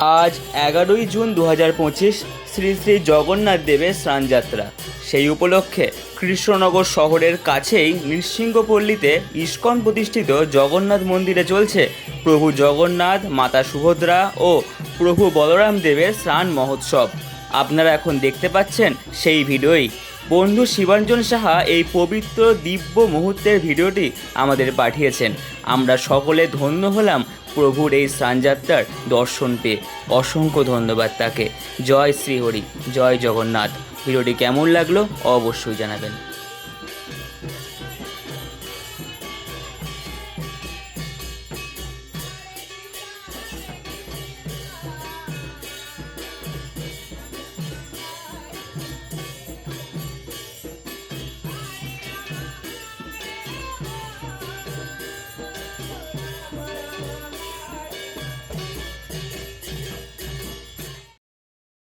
আজ এগারোই জুন দু হাজার পঁচিশ শ্রী শ্রী জগন্নাথ দেবের স্নানযাত্রা। সেই উপলক্ষে কৃষ্ণনগর শহরের কাছেই নৃসিংহপল্লীতে ইস্কন প্রতিষ্ঠিত জগন্নাথ মন্দিরে চলছে প্রভু জগন্নাথ, মাতা সুভদ্রা ও প্রভু বলরাম দেবের স্নান মহোৎসব। আপনারা এখন দেখতে পাচ্ছেন সেই ভিডিওই। বন্ধু শিবাঞ্জন সাহা এই পবিত্র দিব্য মুহূর্তের ভিডিওটি আমাদের পাঠিয়েছেন। আমরা সকলে ধন্য হলাম প্রভুর এই স্নানযাত্রার দর্শন পেয়ে। অসংখ্য ধন্যবাদ তাকে। জয় শ্রীহরি, জয় জগন্নাথ। ভিডিওটি কেমন লাগল অবশ্যই জানাবেন।